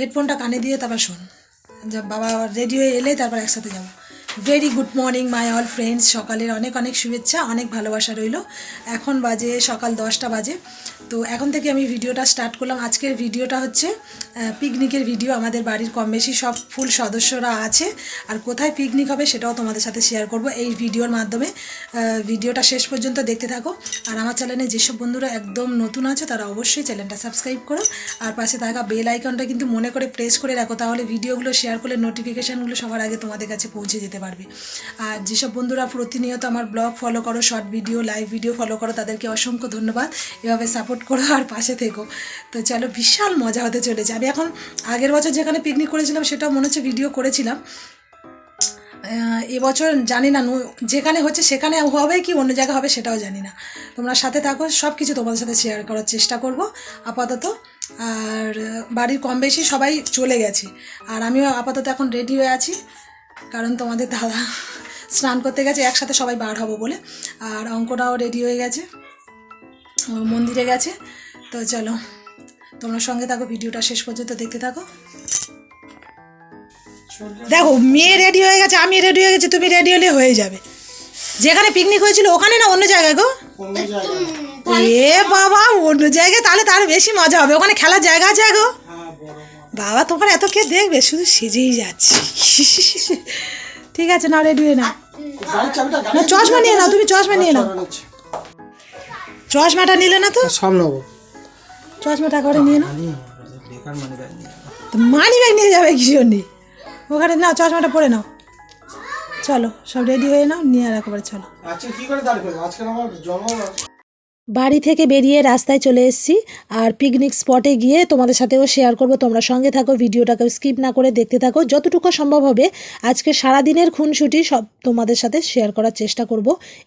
হেডফোনটা কানে দিয়ে তারপর শোন। যা বাবা রেডি হয়ে এলে তারপর একসাথে যাব। Very good morning my all friends সকালের অনেক অনেক শুভেচ্ছা, অনেক ভালোবাসা রইল। এখন বাজে সকাল দশটা বাজে। তো এখন থেকে আমি ভিডিওটা স্টার্ট করলাম। আজকের ভিডিওটা হচ্ছে পিকনিকের ভিডিও আমাদের বাড়ির কম বেশি সব ফুল সদস্যরা আছে। আর কোথায় পিকনিক হবে সেটাও তোমাদের সাথে শেয়ার করব। এই ভিডিওর মাধ্যমে ভিডিওটা শেষ পর্যন্ত দেখতে থাকো। আর আমার চ্যানেলে যেসব বন্ধুরা একদম নতুন আছে, তারা অবশ্যই চ্যানেলটা সাবস্ক্রাইব করো। আর পাশে থাকা বেল আইকনটা কিন্তু মনে করে প্রেস করে রাখো। তাহলে ভিডিওগুলো শেয়ার করলে নোটিফিকেশানগুলো সবার আগে তোমাদের কাছে পৌঁছে যেতে পারবে। আর যেসব বন্ধুরা প্রতিনিয়ত আমার ব্লগ ফলো করো short video live video follow করো, তাদেরকে অসংখ্য ধন্যবাদ। এভাবে সাপোর্ট করো আর পাশে থেকো। তো চলো, বিশাল মজা হতে চলেছে। আমি এখন আগের বছর যেখানে পিকনিক করেছিলাম, সেটাও মনে হচ্ছে ভিডিও করেছিলাম। এবছর জানি না, নু- যেখানে হচ্ছে সেখানে হবে কি, অন্য জায়গায় হবে সেটাও জানি না। তোমরা সাথে থাকো সব কিছু তোমাদের সাথে শেয়ার করার চেষ্টা করব, আপাতত। আর বাড়ির কম বেশি সবাই চলে গেছে। আর আমিও আপাতত এখন রেডি হয়ে আছি। কারণ তোমাদের দাদা স্নান করতে গেছে একসাথে সবাই বার হব বলে। আর অঙ্কটাও রেডি হয়ে গেছে। ও মন্দিরে গেছে। তো চলো তোমরা সঙ্গে থাকো ভিডিওটা শেষ পর্যন্ত দেখতে থাকো। দেখো মেয়ে রেডি হয়ে গেছে আমি রেডি হয়ে গেছি তুমি রেডি হলে হয়ে যাবে। যেখানে পিকনিক হয়েছিল ওখানে না অন্য জায়গায় গো? এ বাবা অন্য জায়গায় তাহলে তার বেশি মজা হবে। ওখানে খেলার জায়গা আছে গো। বাবা তোমার এত কে দেখবে? শুধু সেজেই যাচ্ছি। ঠিক আছে না রেডি হয়ে না না চশমা নিয়ে নাও তুমি চশমা নিয়ে নাও। চশমাটা নিলে না তো? সব নেব। চশমাটা করে নিয়ে নাও। মানি ব্যাগ নিয়ে তো মানি নিয়ে যাবে কি জন্য? ওখানে নাও চশমাটা পরে নাও। চলো সব রেডি হয়ে নাও নিয়ে আর একেবারে চলো। আজকে কি করে দাঁড়িয়ে ফেলব আজকে আমার জন্ম বাড়ি থেকে বেরিয়ে রাস্তায় চলে এসেছি আর পিকনিক স্পটে গিয়ে তোমাদের সাথেও শেয়ার করব। তোমরা সঙ্গে থাকো ভিডিওটাকে স্কিপ না করে দেখতে থাকো। যতটুকু সম্ভব হবে, আজকে সারাদিনের খুনসুটি সব তোমাদের সাথে শেয়ার করার চেষ্টা করব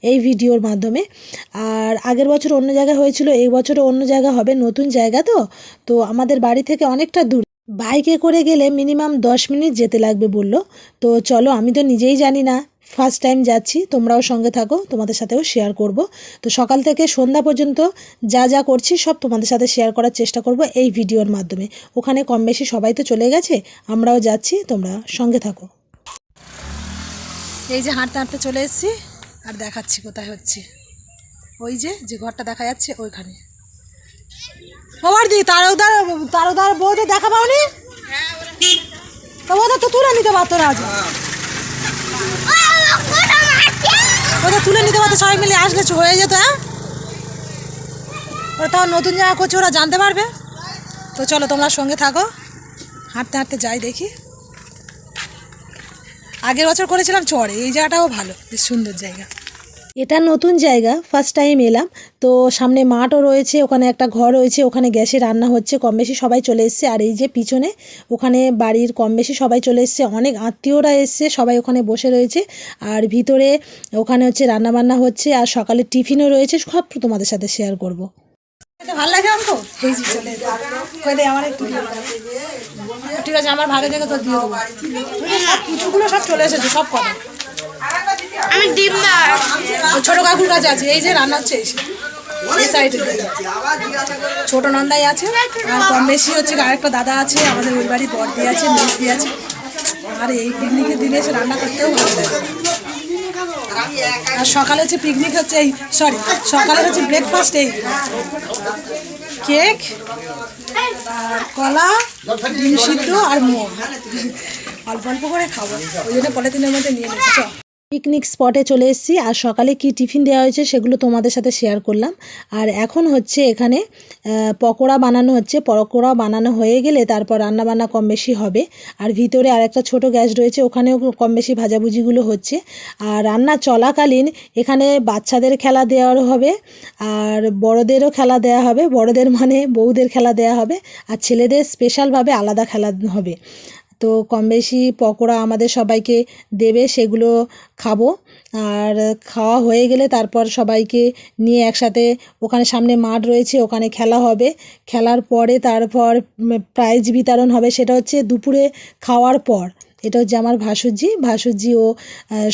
এই ভিডিওর মাধ্যমে। আর আগের বছর অন্য জায়গায় হয়েছিল, এই বছরও অন্য জায়গা হবে, নতুন জায়গা তো? তো আমাদের বাড়ি থেকে অনেকটা দূর। বাইকে করে গেলে মিনিমাম দশ মিনিট যেতে লাগবে বলল। তো চলো, আমি তো নিজেই জানি না। ফার্স্ট টাইম যাচ্ছি তোমরাও সঙ্গে থাকো তোমাদের সাথেও শেয়ার করব। তো সকাল থেকে সন্ধ্যা পর্যন্ত যা যা করছি সব তোমাদের সাথে শেয়ার করার চেষ্টা করব এই ভিডিওর মাধ্যমে। ওখানে কম বেশি সবাই তো চলে গেছে আমরাও যাচ্ছি তোমরা সঙ্গে থাকো। এই যে হাঁটতে হাঁটতে চলে এসেছি আর দেখাচ্ছি কোথায় হচ্ছে। ওই যে যে ঘরটা দেখা যাচ্ছে ওইখানে। বাবার দি তারকদার তারকদার বউদের দেখা পাওনি? তো ওদের তো তুলে নিতে পারতো না আজ। ওদের তুলে নিতে পারতো সবাই মিলে আসলে হয়ে যেত হ্যাঁ? ওরা তাও নতুন জায়গা করছে ওরা জানতে পারবে। তো চলো তোমরা সঙ্গে থাকো। হাঁটতে হাঁটতে যাই দেখি। আগের বছর করেছিলাম চড়ে এই জায়গাটাও ভালো, বেশ সুন্দর জায়গা। এটা নতুন জায়গা ফার্স্ট টাইম এলাম। তো সামনে মাঠও রয়েছে, ওখানে একটা ঘর রয়েছে, ওখানে গ্যাসে রান্না হচ্ছে, কম বেশি সবাই চলে এসছে। আর এই যে পিছনে, ওখানে বাড়ির কম বেশি সবাই চলে এসছে। অনেক আত্মীয়রা এসছে, সবাই ওখানে বসে রয়েছে। আর ভিতরে ওখানে হচ্ছে রান্না বান্না হচ্ছে, আর সকালে টিফিনও রয়েছে, সব তোমাদের সাথে শেয়ার করব। ভালো লাগে আমার ঠিক আছে, আমার ভাগে তো দিয়ে দেবো। সব কিছুগুলো সব চলে এসেছে, সব কথা আমি ডিম না। ছোট কাকুর কাছে আছে, এই যে রান্না হচ্ছে সাইডে ছোট নন্দাই আছে, আর কম বেশি হচ্ছে আরেকটা দাদা আছে, আমাদের ওই বাড়ি বর্দি আছে মেজদি আছে। আর এই পিকনিকের দিনে এসে রান্না করতেও ভালো লাগে। আর সকালে হচ্ছে পিকনিক হচ্ছে এই সরি সকালে হচ্ছে ব্রেকফাস্ট এই। কেক কলা, ডিম সিদ্ধ আর মোম অল্প অল্প করে খাব, ওই জন্য পলিথিনের মধ্যে নিয়ে নিচ্ছি, চল। পিকনিক স্পটে চলে এসেছি। আর সকালে কি টিফিন দেওয়া হয়েছে সেগুলো তোমাদের সাথে শেয়ার করলাম। আর এখন হচ্ছে এখানে পকোড়া বানানো হচ্ছে। পকোড়া বানানো হয়ে গেলে তারপর রান্না বান্না কম বেশি হবে। আর ভিতরে আর একটা ছোটো গ্যাস রয়েছে, ওখানেও কম বেশি ভাজাভুজিগুলো হচ্ছে। আর রান্না চলাকালীন এখানে বাচ্চাদের খেলা দেওয়ার হবে, আর বড়দেরও খেলা দেওয়া হবে। বড়দের মানে বউদের খেলা দেওয়া হবে। আর ছেলেদের স্পেশালভাবে আলাদা খেলা হবে। তো কম বেশি পকোড়া আমাদের সবাইকে দেবে, সেগুলো খাব। আর খাওয়া হয়ে গেলে তারপর সবাইকে নিয়ে একসাথে ওখানে সামনে মাঠ রয়েছে, ওখানে খেলা হবে। খেলার পরে তারপর প্রাইজ বিতরণ হবে, সেটা হচ্ছে দুপুরে খাওয়ার পর। এটা হচ্ছে আমার ভাসুজি ভাসুজি ও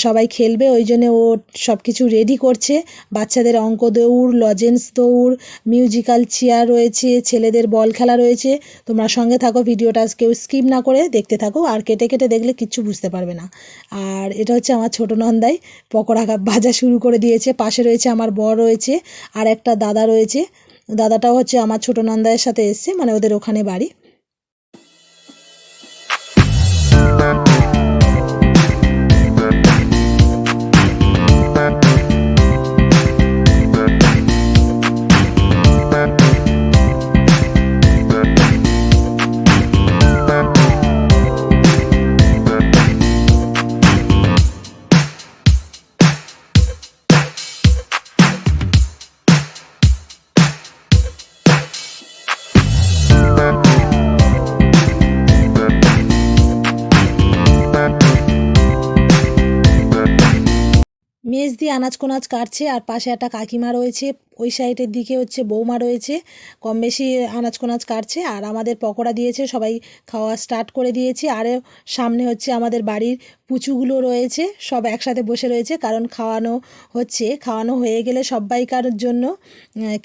সবাই খেলবে, ওই জন্য ও সব কিছু রেডি করছে। বাচ্চাদের অঙ্ক দৌড় লজেন্স দৌড় মিউজিক্যাল চেয়ার রয়েছে, ছেলেদের বল খেলা রয়েছে। তোমরা সঙ্গে থাকো, ভিডিওটা কেউ স্কিপ না করে দেখতে থাকো। আর কেটে কেটে দেখলে কিচ্ছু বুঝতে পারবে না। আর এটা হচ্ছে আমার ছোটো নন্দাই, পকোড়া ভাজা শুরু করে দিয়েছে। পাশে রয়েছে আমার বর রয়েছে, আর একটা দাদা রয়েছে। দাদাটাও হচ্ছে আমার ছোটো নন্দায়ের সাথে এসছে মানে ওদের ওখানে বাড়ি। আনাজ কোনাজ কাটছে আর পাশে একটা কাকিমা রয়েছে। ওই সাইডের দিকে হচ্ছে বৌমা রয়েছে। কম বেশি আনাজ কোনাজ কাটছে আর আমাদের পকোড়া দিয়েছে, সবাই খাওয়া স্টার্ট করে দিয়েছে। আর সামনে হচ্ছে আমাদের বাড়ির পুচুগুলো রয়েছে, সব একসাথে বসে রয়েছে। কারণ খাওয়ানো হচ্ছে, খাওয়ানো হয়ে গেলে সবাইকার জন্য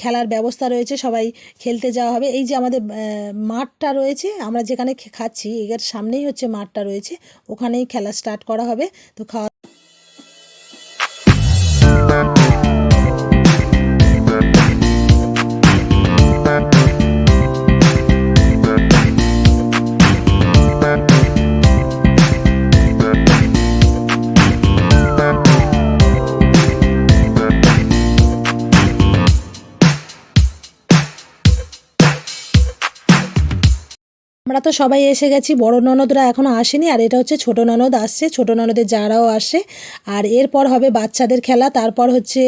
খেলার ব্যবস্থা রয়েছে, সবাই খেলতে যাওয়া হবে। এই যে আমাদের মাঠটা রয়েছে, আমরা যেখানে খাচ্ছি, এর সামনেই হচ্ছে মাঠটা রয়েছে, ওখানেই খেলা স্টার্ট করা হবে। তো খাওয়া আমরা তো সবাই এসে গেছি, বড় ননদরা এখনও আসেনি, আর এটা হচ্ছে ছোট ননদ আসছে, ছোট ননদের যারাও আসে, আর এরপর হবে বাচ্চাদের খেলা, তারপর হচ্ছে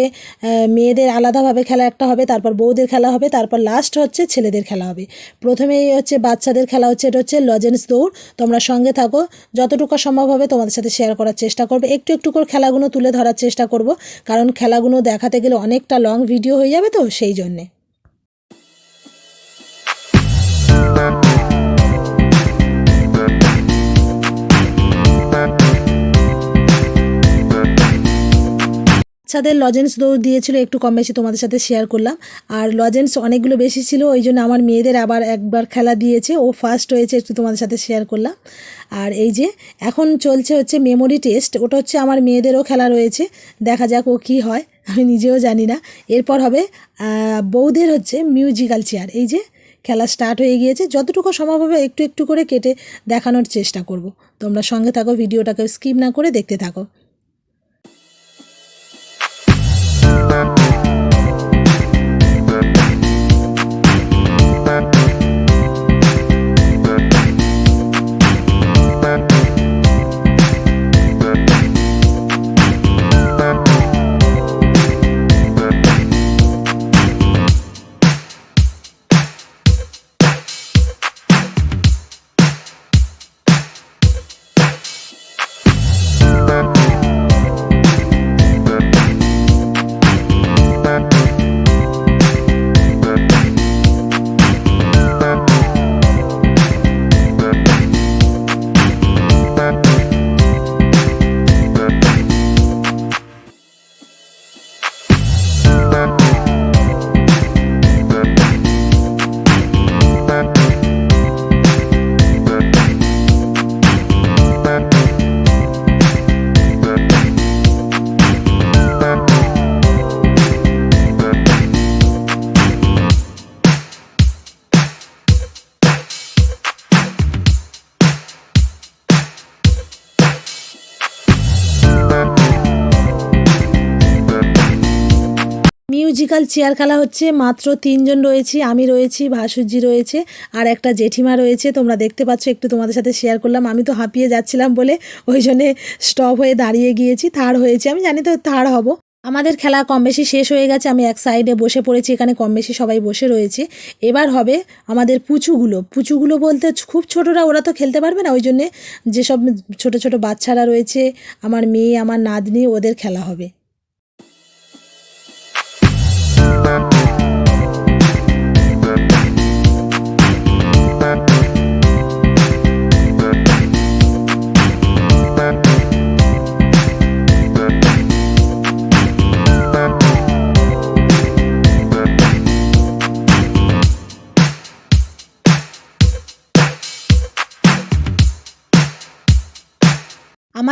মেয়েদের আলাদাভাবে খেলা একটা হবে, তারপর বউদের খেলা হবে, তারপর লাস্ট হচ্ছে ছেলেদের খেলা হবে। প্রথমেই হচ্ছে বাচ্চাদের খেলা হচ্ছে, এটা হচ্ছে লজেন্স দৌড়, তোমরা সঙ্গে থাকো, যতটুকু সম্ভব হবে তোমাদের সাথে শেয়ার করার চেষ্টা করবে, একটু একটু করে খেলাগুলো তুলে ধরার চেষ্টা করব, কারণ খেলাগুলো দেখাতে গেলে অনেকটা লং ভিডিও হয়ে যাবে তো, সেই জন্যে। বাচ্চাদের লজেন্স দৌড় দিয়েছিল, একটু কম বেশি তোমাদের সাথে শেয়ার করলাম। আর লজেন্স অনেকগুলো বেশি ছিল, ওই জন্য আমার মেয়েদের আবার একবার খেলা দিয়েছে, ও ফার্স্ট হয়েছে, একটু তোমাদের সাথে শেয়ার করলাম। আর এই যে, এখন চলছে হচ্ছে মেমোরি টেস্ট ওটা হচ্ছে আমার মেয়েদেরও খেলা রয়েছে, দেখা যাক ও কী হয়, আমি নিজেও জানি না। এরপর হবে বৌদের হচ্ছে মিউজিক্যাল চেয়ার এই যে, খেলা স্টার্ট হয়ে গিয়েছে, যতটুকু সম্ভব হবে একটু একটু করে কেটে দেখানোর চেষ্টা করব। তোমরা সঙ্গে থাকো, ভিডিওটাকে স্কিপ না করে দেখতে থাকো। মিউজিক্যাল চেয়ার খেলা হচ্ছে, মাত্র তিনজন রয়েছি, আমি রয়েছি ভাসুজি রয়েছে, আর একটা জেঠিমা রয়েছে, তোমরা দেখতে পাচ্ছ, একটু তোমাদের সাথে শেয়ার করলাম, আমি তো হাঁপিয়ে যাচ্ছিলাম বলে ওই জন্যে স্টপ হয়ে দাঁড়িয়ে গিয়েছি থার্ড হয়েছে, আমি জানি তো থার্ড হব। আমাদের খেলা কম বেশি শেষ হয়ে গেছে, আমি এক সাইডে বসে পড়েছি, এখানে কম বেশি সবাই বসে রয়েছে। এবার হবে আমাদের পুচুগুলো পুচুগুলো বলতে খুব ছোটরা, ওরা তো খেলতে পারবে না, ওই জন্যে যেসব ছোট ছোট বাচ্চারা রয়েছে, আমার মেয়ে, আমার নাতনি, ওদের খেলা হবে।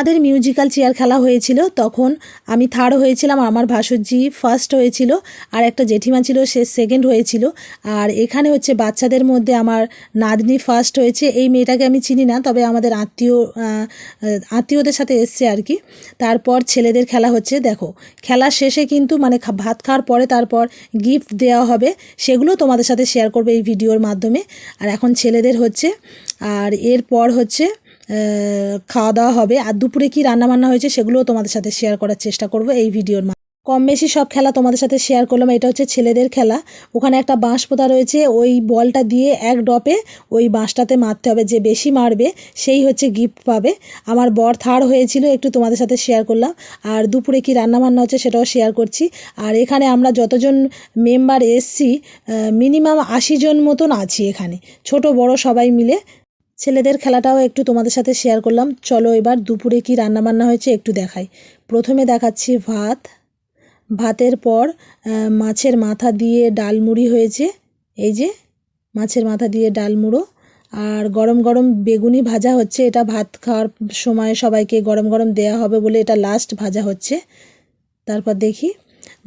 আমাদের মিউজিক্যাল চেয়ার খেলা হয়েছিল, তখন আমি থার্ড হয়েছিলাম আমার ভাসুরজি ফার্স্ট হয়েছিল, আর একটা জেঠিমা ছিল, সে সেকেন্ড হয়েছিল, আর এখানে হচ্ছে বাচ্চাদের মধ্যে আমার নাতনি ফার্স্ট হয়েছে। এই মেয়েটাকে আমি চিনি না, তবে আমাদের আত্মীয় আত্মীয়দের সাথে এসছে আর কি। তারপর ছেলেদের খেলা হচ্ছে, দেখো, খেলা শেষে কিন্তু মানে ভাত খাওয়ার পরে তারপর গিফট দেওয়া হবে, সেগুলো তোমাদের সাথে শেয়ার করবে এই ভিডিওর মাধ্যমে। আর এখন ছেলেদের হচ্ছে, আর এরপর হচ্ছে খাওয়া দাওয়া হবে। আর দুপুরে কি রান্নাবান্না হয়েছে সেগুলোও তোমাদের সাথে শেয়ার করার চেষ্টা করব এই ভিডিওর মাধ্যমে কম বেশি সব খেলা তোমাদের সাথে শেয়ার করলাম। এটা হচ্ছে ছেলেদের খেলা। ওখানে একটা বাঁশ পোতা রয়েছে। ওই বলটা দিয়ে এক ডপে ওই বাঁশটাতে মারতে হবে। যে বেশি মারবে, সেই হচ্ছে গিফট পাবে। আমার বর থার হয়েছিল, একটু তোমাদের সাথে শেয়ার করলাম। আর দুপুরে কি রান্না বান্না হচ্ছে সেটাও শেয়ার করছি। আর এখানে আমরা যতজন মেম্বার এসছি মিনিমাম আশি জন মতন আছি এখানে। ছোট, বড় সবাই মিলে ছেলেদের খেলাটাও একটু তোমাদের সাথে শেয়ার করলাম। চলো এবার দুপুরে কি রান্না বান্না হয়েছে একটু দেখাই। প্রথমে দেখাচ্ছি ভাত। ভাতের পর মাছের মাথা দিয়ে ডালমুড়ি হয়েছে। এই যে, মাছের মাথা দিয়ে ডালমুড়ো আর গরম গরম বেগুনি ভাজা হচ্ছে। এটা ভাত খাওয়ার সময় সবাইকে গরম গরম দেয়া হবে বলে এটা লাস্ট ভাজা হচ্ছে। তারপর দেখি,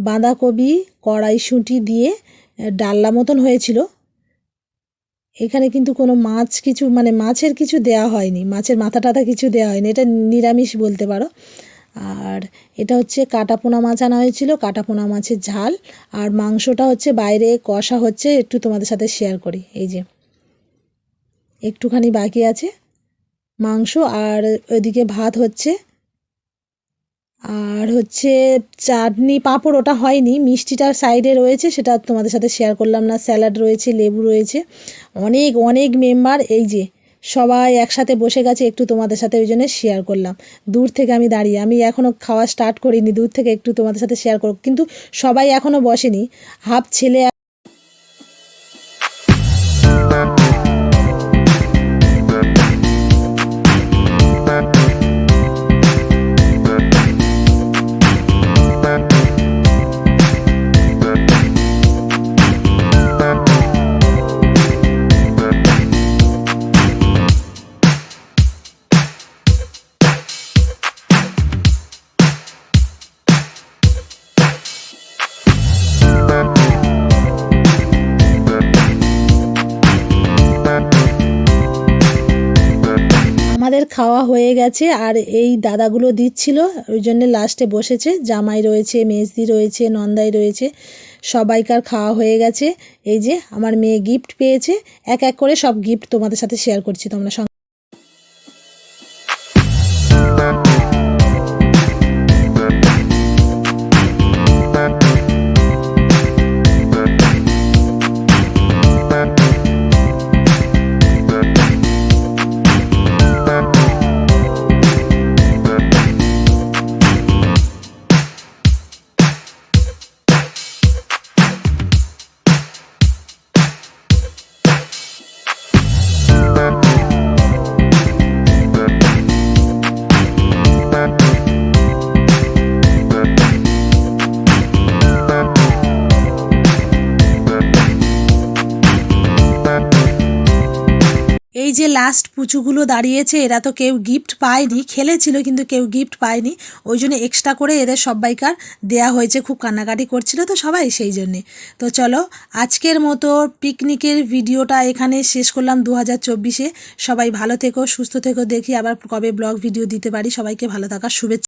বাঁধাকপি, কড়াইশুঁটি দিয়ে ডাল্লা মতন হয়েছিল। এখানে কিন্তু কোনো মাছ কিছু মানে মাছের কিছু দেয়া হয়নি, মাছের মাথা টাথা কিছু দেওয়া হয়নি, এটা নিরামিষ বলতে পারো। আর এটা হচ্ছে কাটাপোনা মাছ আনা হয়েছিল, কাটাপোনা মাছের ঝাল, আর মাংসটা হচ্ছে বাইরে কষা হচ্ছে, একটু তোমাদের সাথে শেয়ার করি, এই যে। একটুখানি বাকি আছে মাংস, আর ওইদিকে ভাত হচ্ছে আর হচ্ছে চাটনি, পাঁপড় ওটা হয়নি মিষ্টিটার সাইডে রয়েছে, সেটা তোমাদের সাথে শেয়ার করলাম না স্যালাড রয়েছে, লেবু রয়েছে। অনেক অনেক মেম্বার এই যে সবাই একসাথে বসে গেছে, একটু তোমাদের সাথে ওই জন্য শেয়ার করলাম। দূর থেকে আমি দাঁড়িয়ে, আমি এখনও খাওয়া স্টার্ট করিনি, দূর থেকে একটু তোমাদের সাথে শেয়ার করব, কিন্তু সবাই এখনও বসেনি। হাফ ছেলে আমাদের খাওয়া হয়ে গেছে আর এই দাদাগুলো দিচ্ছিল, ওই জন্য লাস্টে বসেছে। জামাই রয়েছে, মেজদি রয়েছে, নন্দাই রয়েছে, সবাইকার খাওয়া হয়ে গেছে। এই যে আমার মেয়ে গিফট পেয়েছে, এক এক করে সব গিফট তোমাদের সাথে শেয়ার করছি, তোমরা যে লাস্ট পুচুগুলো দাঁড়িয়েছে, এরা তো কেউ গিফট পায়নি, খেলেছিল কিন্তু কেউ গিফট পায়নি। ওই জন্য এক্সট্রা করে এদের সবাইকার দেয়া হয়েছে, খুব কান্নাকাটি করছিল তো সবাই সেই জন্যে। তো চলো, আজকের মতো পিকনিকের ভিডিওটা এখানে শেষ করলাম দু হাজার সবাই ভালো থেকো, সুস্থ থেকো, দেখি আবার কবে ব্লগ ভিডিও দিতে পারি। সবাইকে ভালো থাকার শুভেচ্ছা।